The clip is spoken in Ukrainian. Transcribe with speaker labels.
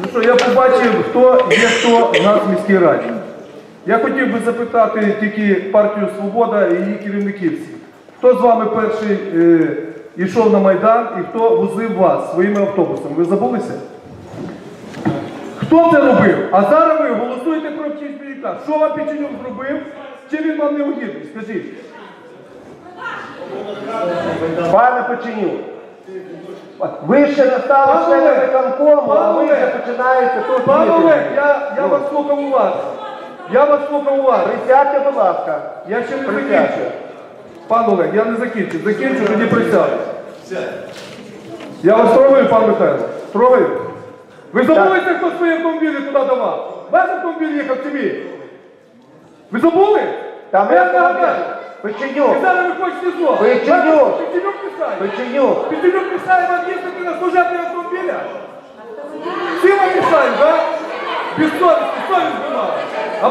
Speaker 1: Ну що, я побачив, хто є хто в нас в міській раді. Я хотів би запитати тільки партію Свобода і її керівників. Хто з вами перший е, йшов на Майдан і хто возив вас своїми автобусами? Ви забулися? Хто це робив? А зараз ви голосуєте проти Чеченюка. Що вам Печенюк зробив? Чи він вам не угідний? Скажіть.
Speaker 2: Пане Печенюк, ви ще не стали членом виконкому, а ви вже починаєте тут
Speaker 1: Пане. Олег, я, я вас слухав уважно. Я вас слухав уважно.
Speaker 2: Присядьте, будь ласка.
Speaker 1: Я ще не закінчив. Пан Олег, я не закінчив. Закінчу, тоді присяду. Я вас тровив, пан Михайло. Тровив. Ви забулися, хто свої автомобілі туди давав? Ваш автомобіль їхав чи мій? Ви забули?
Speaker 2: Там
Speaker 1: я нагадаю.
Speaker 2: Печенюк,
Speaker 1: зараз ви хочете зло.
Speaker 2: Печенюк.
Speaker 1: Печенюк писає.
Speaker 2: Печенюк.
Speaker 1: Печенюк писає вам їздити на служебний автомобіля? Всі вам писають, так? Безсовісні, совість була. А